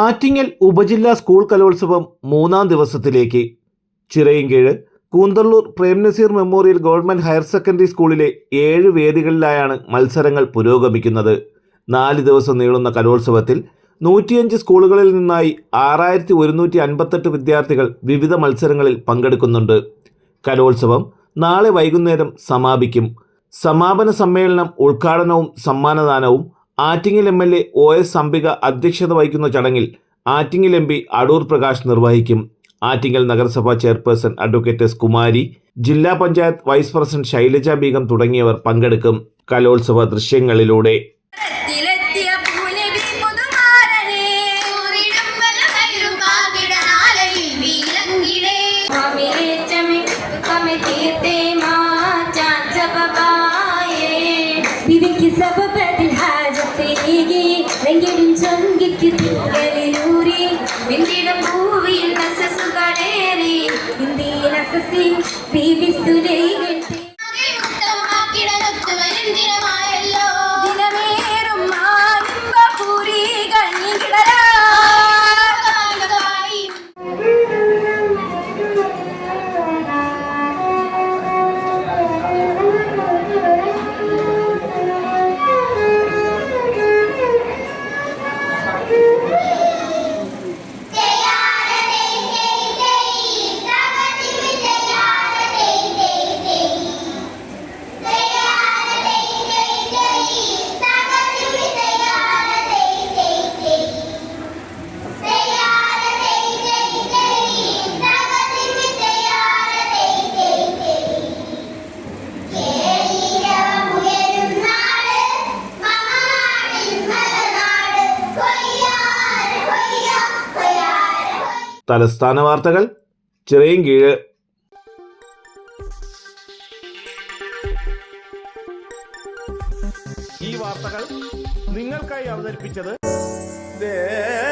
ആറ്റിങ്ങൽ ഉപജില്ലാ സ്കൂൾ കലോത്സവം മൂന്നാം ദിവസത്തിലേക്ക്. Chirayinkeezhu Koonthalloor Premnazir memorial government higher secondary സ്കൂളിലെ ഏഴ് വേദികളിലായാണ് മത്സരങ്ങൾ പുരോഗമിക്കുന്നത്. നാല് ദിവസം നീളുന്ന കലോത്സവത്തിൽ നൂറ്റിയഞ്ച് സ്കൂളുകളിൽ നിന്നായി ആറായിരത്തി ഒരുന്നൂറ്റി അൻപത്തെട്ട് വിദ്യാർത്ഥികൾ വിവിധ മത്സരങ്ങളിൽ പങ്കെടുക്കുന്നുണ്ട്. കലോത്സവം നാളെ വൈകുന്നേരം സമാപിക്കും. സമാപന സമ്മേളനം ഉദ്ഘാടനവും സമ്മാനദാനവും Attingal M L A O S Ambika അധ്യക്ഷത വഹിക്കുന്ന ചടങ്ങിൽ ആറ്റിങ്ങൽ എം പി അടൂർ പ്രകാശ് നിർവഹിക്കും. ആറ്റിങ്ങൽ നഗരസഭാ ചെയർപേഴ്സൺ അഡ്വക്കേറ്റ് എസ് കുമാരി ജില്ലാ പഞ്ചായത്ത് വൈസ് പ്രസിഡന്റ് ശൈലജ ബീഗം തുടങ്ങിയവർ പങ്കെടുക്കും. കലോത്സവ ദൃശ്യങ്ങളിലൂടെ. നെങ്കിടും ചങ്കിക്ക് തിങ്കളിലൂറി വിന്തിടം ഭൂവിൽ നസസുകളേറി ഇന്ത്യയിൽ അസസി ബീബി സുലൈകട്ടെ തലസ്ഥാന വാർത്തകൾ ചെറിയ കീഴ്. ഈ വാർത്തകൾ നിങ്ങൾക്കായി അവതരിപ്പിച്ചത് Arabian